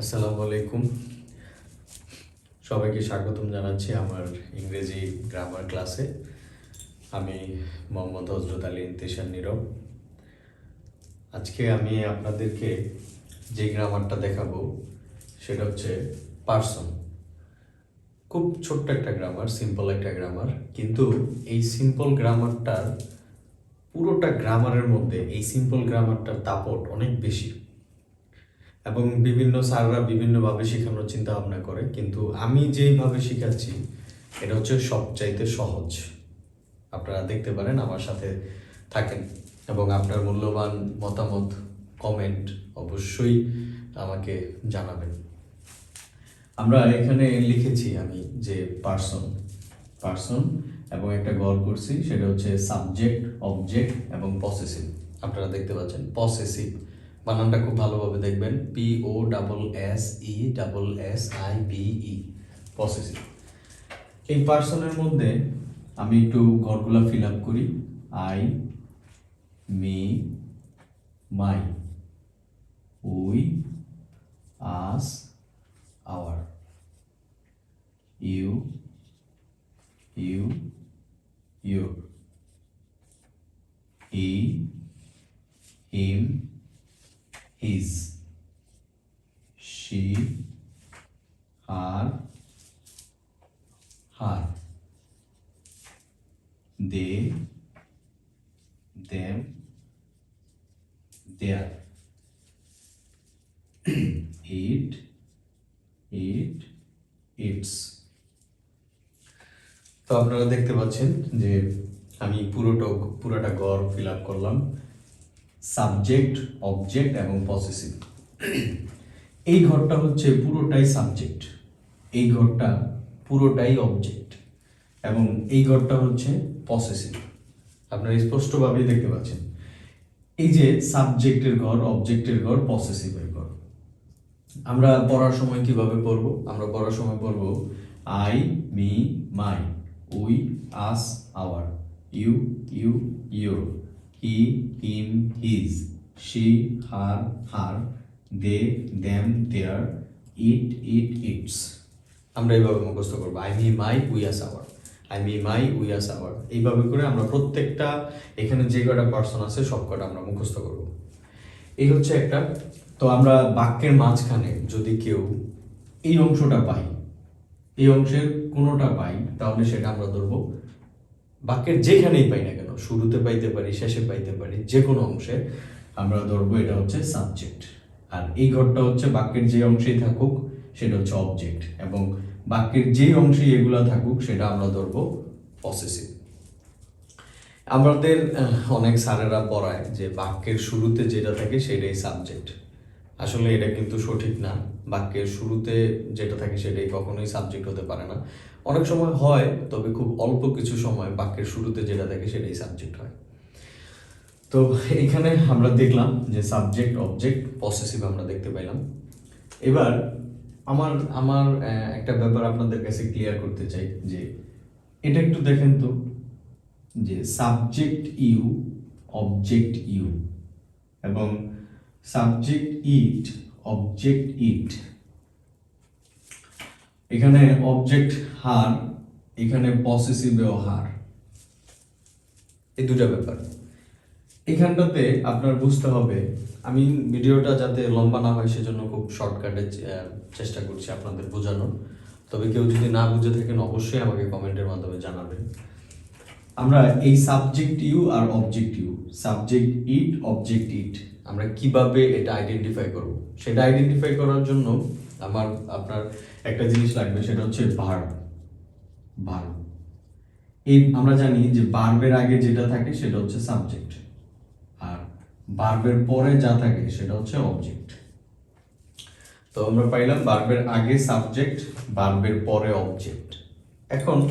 আসসালামু আলাইকুম। সবাইকে স্বাগতম জানাচ্ছি আমার ইংরেজি গ্রামার ক্লাসে। আমি মোহাম্মদ হজরত আলী ইন্তেশান নীরব। আজকে আমি আপনাদেরকে যে গ্রামারটা দেখাবো, সেটা হচ্ছে পার্সন। খুব ছোট্ট একটা গ্রামার, সিম্পল একটা গ্রামার, কিন্তু এই সিম্পল গ্রামারটার, পুরোটা গ্রামারের মধ্যে এই সিম্পল গ্রামারটার দাপট অনেক বেশি। এবং বিভিন্ন স্যাররা বিভিন্নভাবে শেখানোর চিন্তা ভাবনা করে। কিন্তু আমি যেইভাবে শেখাচ্ছি, এটা হচ্ছে সবচাইতে সহজ। আপনারা দেখতে পারেন, আমার সাথে থাকেন এবং আপনার মূল্যবান মতামত কমেন্ট অবশ্যই আমাকে জানাবেন। আমরা এখানে লিখেছি আমি যে পার্সন পার্সন এবং একটা গল করছি, সেটা হচ্ছে সাবজেক্ট অবজেক্ট এবং পসেসিভ আপনারা দেখতে পাচ্ছেন পসেসিভ বানানটা খুব ভালোভাবে দেখবেন P O double S E double S I B E possessive এই পার্সনের মধ্যে আমি একটু ঘরগুলা ফিল আপ করি I me my we us our you you your. Their it it, its. তো আপনারা দেখতে পাচ্ছেন যে আমি পুরোটা পুরোটা গড় ফিল আপ করলাম। সাবজেক্ট অবজেক্ট এবং পসেসিভ এই ঘরটা হচ্ছে পুরোটাই সাবজেক্ট এই ঘরটা পুরোটাই অবজেক্ট এবং এই ঘরটা হচ্ছে পসেসিভ আপনারা স্পষ্টভাবেই দেখতে পাচ্ছেন। এই যে সাবজেক্টের ঘর অবজেক্টের ঘর পসেসিভের ঘর। আমরা পড়ার সময় কীভাবে পড়ব? আমরা পড়ার সময় পড়ব I me my we us our you you your he him his she her her they them their it it its আমরা এইভাবে মুখস্থ করব। I me my we us our I me my we us our এইভাবে করে আমরা প্রত্যেকটা, এখানে যে কটা পার্সন আছে, সব কটা আমরা মুখস্থ করব। এই হচ্ছে একটা, তো আমরা বাক্যের মাঝখানে যদি কেউ এই অংশটা পাই, এই অংশের কোনোটা পাই, তাহলে সেটা আমরা ধরবো। বাক্যের যেখানেই পাই না কেন, শুরুতে পাইতে পারি, শেষে পাইতে পারি যে কোনো অংশে আমরা ধরবো এটা হচ্ছে সাবজেক্ট আর এই ঘরটা হচ্ছে বাক্যের যে অংশেই থাকুক, সেটা হচ্ছে অবজেক্ট এবং বাক্যের যে অংশেই এগুলা থাকুক, সেটা আমরা ধরবো পসেসিভ আমাদের অনেক স্যারেরা পড়ায় যে বাক্যের শুরুতে যেটা থাকে সেটাই সাবজেক্ট আসলে এটা কিন্তু সঠিক না। বাক্যের শুরুতে যেটা থাকে সেটাই কখনোই সাবজেক্ট হতে পারে না। অনেক সময় হয়, তবে খুব অল্প কিছু সময় বাক্যের শুরুতে যেটা থাকে সেটাই সাবজেক্ট হয়। তো এখানে আমরা দেখলাম যে সাবজেক্ট অবজেক্ট পসেসিভ আমরা দেখতে পাইলাম। এবার আমার আমার একটা ব্যাপার আপনাদের কাছে ক্লিয়ার করতে চাই যে এটা একটু দেখেন তো, যে সাবজেক্ট ইউ অবজেক্ট ইউ এবং সাবজেক্ট ইট অবজেক্ট ইট এখানে অবজেক্ট হার, এখানে পসেসিভেও হার। এই দুটা ব্যাপার। এখানটাতে আপনার বুঝতে হবে, আমি ভিডিওটা যাতে লম্বা না হয় সেজন্য খুব শর্টকাটে চেষ্টা করছি আপনাদের বোঝানোর। তবে কেউ যদি না বুঝে থাকেন, অবশ্যই আমাকে কমেন্টের মাধ্যমে জানাবেন। আমরা এই subject you R object you subject it object it আমরা কীভাবে এটা আইডেন্টিফাই করব? সেটা আইডেন্টিফাই করার জন্য আমার, আপনার একটা জিনিস লাগবে, সেটা হচ্ছে ভার্ব ভার্ব এই আমরা জানি যে বার্বের আগে যেটা থাকে, সেটা হচ্ছে সাবজেক্ট আর বার্বের পরে যা থাকে সেটা হচ্ছে অবজেক্ট তো আমরা পাইলাম বার্বের আগে সাবজেক্ট বার্বের পরে অবজেক্ট এখন,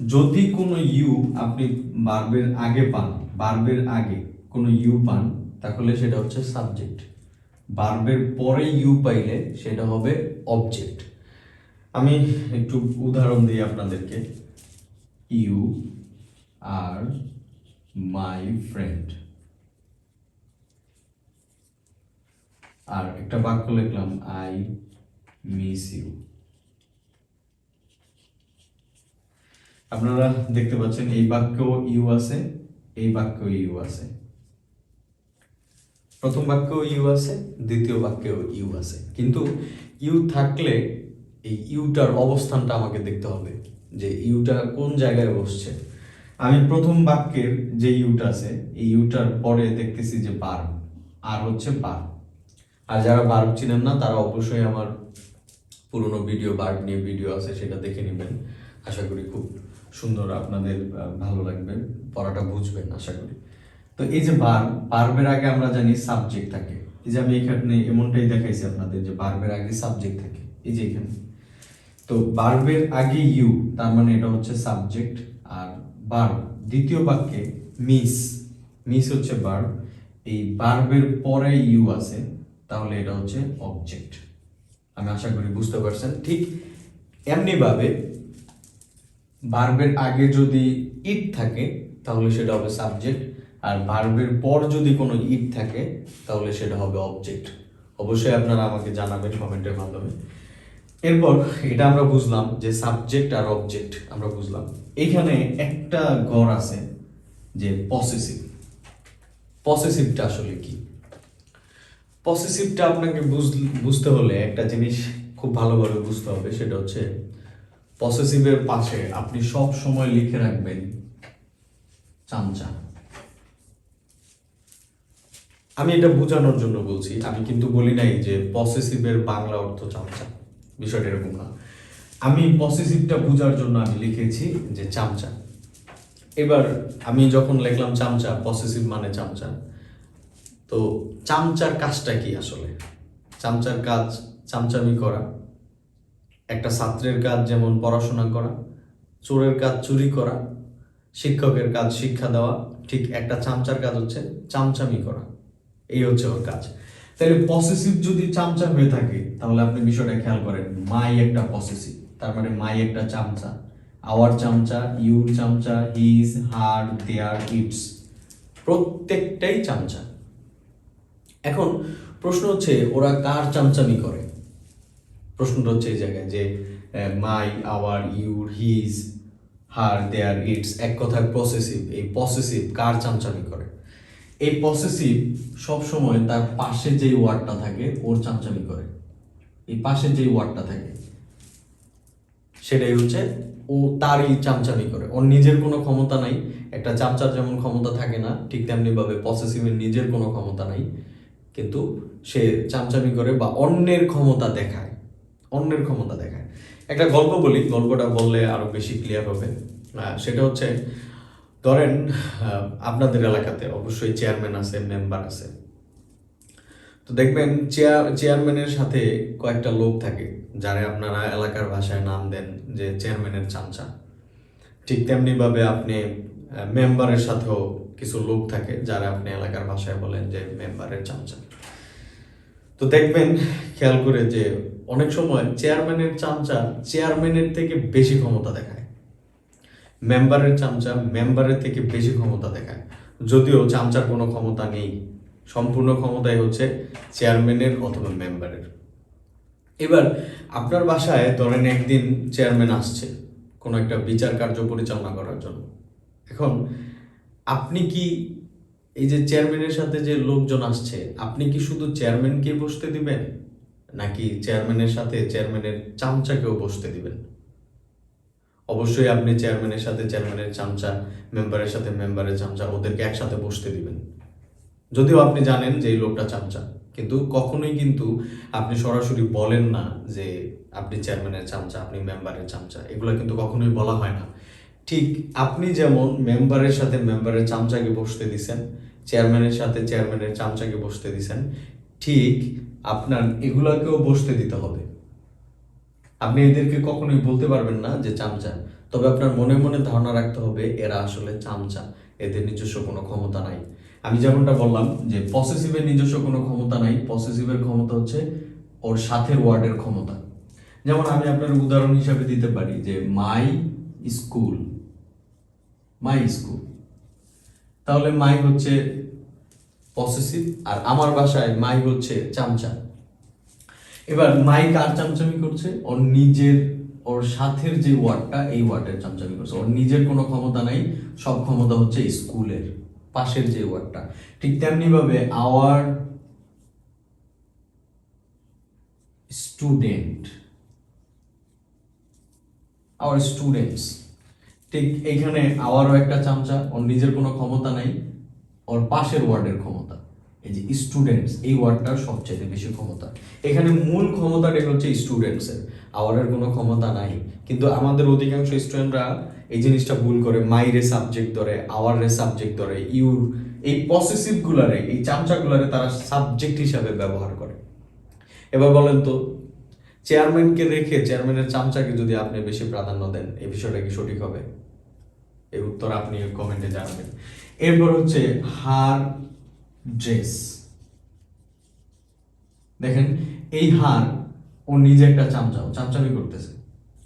যদি কোনো ইউ আপনি বার্বের আগে পান বার্বের আগে কোনো ইউ পান, তাহলে সেটা হচ্ছে সাবজেক্ট বার্বের পরে ইউ পাইলে সেটা হবে অবজেক্ট আমি একটু উদাহরণ দিই আপনাদেরকে. ইউ আর মাই ফ্রেন্ড আর একটা বাক্য লিখলাম আই মিস ইউ আপনারা দেখতে পাচ্ছেন, এই বাক্যেও ইউ আছে, এই বাক্যেও ইউ আছে। প্রথম বাক্যেও ইউ আছে, দ্বিতীয় বাক্যেও ইউ আছে। কিন্তু ইউ থাকলে এই ইউটার অবস্থানটা আমাকে দেখতে হবে, যে ইউটা কোন জায়গায় বসছে। আমি প্রথম বাক্যের যে ইউটা আছে, এই ইউটার পরে দেখতেছি যে বার আর হচ্ছে বার আর যারা বার্ব চিনেন না, তারা অবশ্যই আমার পুরনো ভিডিও, বার্ব নিয়ে ভিডিও আছে, সেটা দেখে নেবেন। আশা করি খুব সুন্দর আপনাদের ভালো লাগবে। পড়াটা বুঝবেন, আশা করি। তো এই যে বার বার্বের আগে আমরা জানি সাবজেক্ট থাকে। এই যে আমি এখানে এমনটাই দেখাইছি আপনাদের যে বার্বের আগে সাবজেক্ট থাকে। এই যে এখানে। তো বার্বের আগে ইউ, তার মানে এটা হচ্ছে সাবজেক্ট। আর বার্ব, দ্বিতীয় বাক্যে মিস মিস হচ্ছে বার্ব। এই বার্বের পরে ইউ আছে। তাহলে এটা হচ্ছে অবজেক্ট আমি আশা করি বুঝতে পারছেন। ঠিক এমনিভাবে ভার্বের আগে যদি ইট থাকে, তাহলে সেটা হবে সাবজেক্ট আর ভার্বের পর যদি কোনো ইট থাকে, তাহলে সেটা হবে অবজেক্ট অবশ্যই আপনারা আমাকে জানাবেন কমেন্টের মাধ্যমে। এরপর এটা আমরা বুঝলাম যে সাবজেক্ট আর অবজেক্ট আমরা বুঝলাম। এখানে একটা গড় আছে যে পসেসিভ পসেসিভটা আসলে কি? পসেসিভটা আপনাকে বুঝ- বুঝতে হলে একটা জিনিস খুব ভালোভাবে বুঝতে হবে, সেটা হচ্ছে পসেসিভের পাশে আপনি সব সময় লিখে রাখবেন চামচা। আমি এটা বোঝানোর জন্য বলছি, আমি কিন্তু বলি নাই যে পসেসিভের বাংলা অর্থ চামচা, বিষয়টা এরকম না। আমি পসেসিভটা বোঝার জন্য আমি লিখেছি যে চামচা। এবার আমি যখন লিখলাম চামচা পসেসিভ মানে চামচা তো চামচার কাজটা কি আসলে? চামচার কাজ চামচামি করা, একটা ছাত্রের কাজ যেমন পড়াশোনা করা, চোরের কাজ চুরি করা, শিক্ষকের কাজ শিক্ষা দেওয়া, ঠিক একটা চামচার কাজ হচ্ছে চামচামি করা। এই হচ্ছে ওর কাজ। তাহলে পসেসিভ যদি চামচা হয়ে থাকে, তাহলে আপনি বিষয়টা খেয়াল করেন, মাই একটা পসেসিভ তার মানে মাই একটা চামচা। আওয়ার চামচা, ইউর চামচা হিজ হার দেয়ার ইটস প্রত্যেকটাই চামচা। এখন প্রশ্ন হচ্ছে, ওরা কার চামচামি করে? প্রশ্নটা হচ্ছে এই জায়গায় যে my our your his her their its এক কথায় পসেসিভ এই পসেসিভ কার চামচামি করে? এই পসেসিভ সব সময় তার পাশে যে ওয়ার্ডটা থাকে, ওর চামচামি করে। এই পাশে যে ওয়ার্ডটা থাকে, সেটাই হচ্ছে ও তারই চামচামি করে। ওর নিজের কোনো ক্ষমতা নাই। একটা চামচার যেমন ক্ষমতা থাকে না, ঠিক তেমনি ভাবে পসেসিভের নিজের কোনো ক্ষমতা নাই। কিন্তু সে চামচামি করে বা অন্যের ক্ষমতা দেখায়, অন্যের ক্ষমতা দেখায়। একটা গল্প বলি, গল্পটা বললে আরও বেশি ক্লিয়ার হবে। সেটা হচ্ছে, ধরেন আপনাদের এলাকাতে অবশ্যই চেয়ারম্যান আছে মেম্বার আছে। তো দেখবেন চেয়ার চেয়ারম্যানের সাথে কয়েকটা লোক থাকে, যারা আপনারা এলাকার ভাষায় নাম দেন যে চেয়ারম্যানের চামচা। ঠিক তেমনি ভাবে আপনি মেম্বারের সাথেও কিছু লোক থাকে যারা আপনি এলাকার ভাষায় বলেন যে মেম্বারের চামচা। তো দেখবেন, খেয়াল করে যে অনেক সময় চেয়ারম্যানের চামচা চেয়ারম্যানের থেকে বেশি ক্ষমতা দেখায়। মেম্বারের চামচা মেম্বারের থেকে বেশি ক্ষমতা দেখায়। যদিও চামচার কোনো ক্ষমতা নেই। সম্পূর্ণ ক্ষমতাই হচ্ছে চেয়ারম্যানের অথবা মেম্বারের। এবার, আপনার বাসায় ধরেন একদিন চেয়ারম্যান আসছে কোনো একটা বিচার কার্য পরিচালনা করার জন্য। এখন আপনি কি এই যে চেয়ারম্যানের সাথে যে লোকজন আসছে, আপনি কি শুধু চেয়ারম্যানকে বসতে দিবেন? নাকি চেয়ারম্যানের সাথে চেয়ারম্যানের চামচাকেও বসতে দিবেন? অবশ্যই আপনি চেয়ারম্যানের সাথে চেয়ারম্যানের চামচা মেম্বারের সাথে মেম্বারের চামচা, ওদেরকে একসাথে বসতে দিবেন। যদিও আপনি জানেন যে এই লোকটা চামচা, কিন্তু কখনোই কিন্তু আপনি সরাসরি বলেন না যে আপনি চেয়ারম্যানের চামচা, আপনি মেম্বারের চামচা, এগুলো কিন্তু কখনোই বলা হয় না। ঠিক আপনি যেমন মেম্বারের সাথে মেম্বারের চামচাকে বসতে দিছেন, চেয়ারম্যানের সাথে চেয়ারম্যানের চামচাকে বসতে দিছেন, ঠিক আপনার এগুলাকেও বসতে দিতে হবে। আপনি এদেরকে কখনোই বলতে পারবেন না যে চামচা। তবে আপনার মনে মনে ধারণা রাখতে হবে এরা আসলে চামচা, এদের নিজস্ব কোনো ক্ষমতা নাই। আমি যেমনটা বললাম যে পসেসিভের নিজস্ব কোনো ক্ষমতা নাই পসেসিভের ক্ষমতা হচ্ছে ওর সাথে ওয়ার্ডের ক্ষমতা। যেমন আমি আপনার উদাহরণ হিসাবে দিতে পারি যে মাই স্কুল। My school. তাহলে মাই হচ্ছে পসেসিভ আর আমার বাসায় মাই হচ্ছে চামচা। এবার মাই কার চামচামি করছে? ওর নিজের, ওর সাথের যে ওয়ার্ডটা, এই ওয়ার্ডের চামচামি করছে। ওর নিজের কোনো ক্ষমতা নাই, সব ক্ষমতা হচ্ছে স্কুলের পাশের যে ওয়ার্ডটা। ঠিক তেমনি ভাবে আওয়ার স্টুডেন্ট আওয়ার স্টুডেন্টস ঠিক এইখানে আওয়ারও একটা চামচা, ওর নিজের কোনো ক্ষমতা নাই, ওর পাশের ওয়ার্ডের ক্ষমতা। এই যে স্টুডেন্টস এই ওয়ার্ডটার সবচেয়ে বেশি ক্ষমতা। এখানে মূল ক্ষমতাটা হচ্ছে স্টুডেন্টসের আওয়ারের কোনো ক্ষমতা নাই। কিন্তু আমাদের অধিকাংশ স্টুডেন্টরা এই জিনিসটা ভুল করে, মাইরে সাবজেক্ট ধরে আওয়ারে সাবজেক্ট ধরে ইউর এই পসেসিভগুলারে এই চামচাগুলারে তারা সাবজেক্ট হিসাবে ব্যবহার করে। এবার বলেন তো চেয়ারম্যানকে রেখে চেয়ারম্যানের চামচাকে যদি আপনি বেশি প্রাধান্য দেন, এই বিষয়টা কি সঠিক হবে? এর উত্তর আপনি কমেন্টে জানাবেন। এরপর হচ্ছে হার ড্রেস। দেখেন, এই হার, ও নিজে একটা চামচাও চামচামি করতেছে।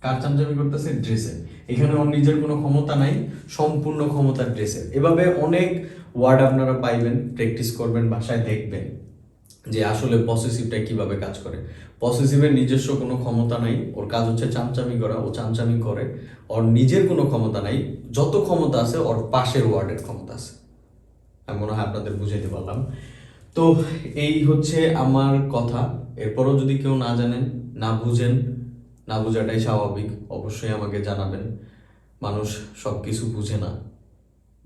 কার চামচামি করতেছে? ড্রেসের। এখানে ওর নিজের কোনো ক্ষমতা নাই, সম্পূর্ণ ক্ষমতা ড্রেসের। এভাবে অনেক ওয়ার্ড আপনারা পাইবেন, প্র্যাকটিস করবেন, বাসায় দেখবেন। যে আসলে পসেসিভটা কীভাবে কাজ করে? পসেসিভের নিজস্ব কোনো ক্ষমতা নাই, ওর কাজ হচ্ছে চামচামি করা, ও চামচামি করে। ওর নিজের কোনো ক্ষমতা নাই, যত ক্ষমতা আছে, ওর পাশের ওয়ার্ডের ক্ষমতা আছে। আমি মনে হয় আপনাদের বুঝাইতে পারলাম। তো এই হচ্ছে আমার কথা। এরপরও যদি কেউ না জানেন, না বুঝেন, না বোঝাটাই স্বাভাবিক, অবশ্যই আমাকে জানাবেন। মানুষ সব কিছু বুঝে না,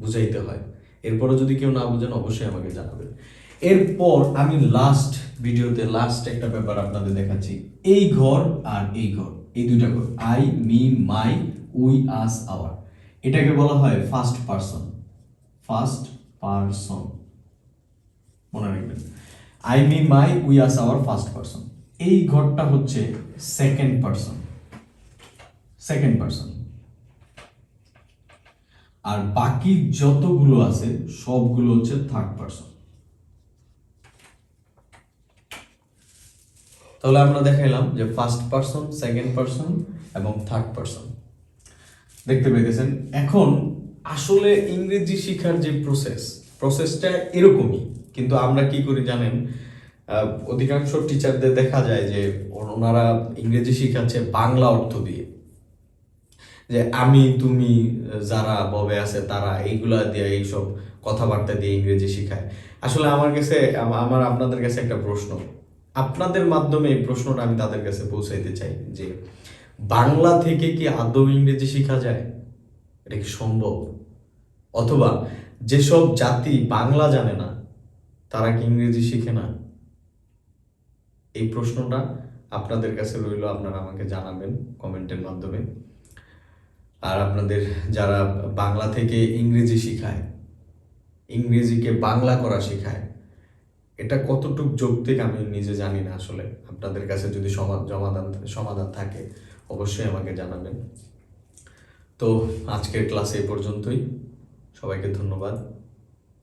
বুঝাইতে হয়। এরপরও যদি কেউ না বুঝেন, অবশ্যই আমাকে জানাবেন। এরপর আমি লাস্ট ভিডিওতে লাস্ট একটা ব্যাপার আপনাদের দেখাচ্ছি। এই ঘর আর এই ঘর, এই দুইটা ঘর। I me my we us our এটাকে বলা হয় ফার্স্ট পারসন ফার্স্ট পারসন মনে রাখবেন। I me my we us our first person এই ঘরটা হচ্ছে সেকেন্ড পারসন সেকেন্ড পারসন আর বাকি যতগুলো আছে, সবগুলো হচ্ছে থার্ড পারসন তাহলে আমরা দেখাইলাম যে ফার্স্ট পারসন সেকেন্ড পারসন এবং থার্ড পারসন দেখতে পেতেছেন এখন আসলে ইংরেজি শিখার যে প্রসেস প্রসেসটা এরকমই। কিন্তু আমরা কি করি জানেন? অধিকাংশ টিচারদের দেখা যায় যে ওনারা ইংরেজি শিখাচ্ছে বাংলা অর্থ দিয়ে। যে আমি, তুমি, যারা, ববে আছে, তারা, এইগুলা দিয়ে, এইসব কথাবার্তা দিয়ে ইংরেজি শিখায়। আসলে আমার কাছে, আমার আপনাদের কাছে একটা প্রশ্ন। আপনাদের মাধ্যমে এই প্রশ্নটা আমি তাদের কাছে পৌঁছাইতে চাই যে বাংলা থেকে কি আদৌ ইংরেজি শেখা যায়? এটা কি সম্ভব? অথবা যেসব জাতি বাংলা জানে না, তারা কি ইংরেজি শিখে না? এই প্রশ্নটা আপনাদের কাছে রইল, আপনারা আমাকে জানাবেন কমেন্টের মাধ্যমে। আর আপনাদের যারা বাংলা থেকে ইংরেজি শিখায়, ইংরেজিকে বাংলা করা শেখায় এটা কতটুকু যৌক্তিক আমি নিজে জানি না আসলে। আপনাদের কাছে যদি সমাধান সমাধান থাকে, অবশ্যই আমাকে জানাবেন। তো আজকের ক্লাস এই পর্যন্তই। সবাইকে ধন্যবাদ।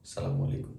সালামু আলাইকুম।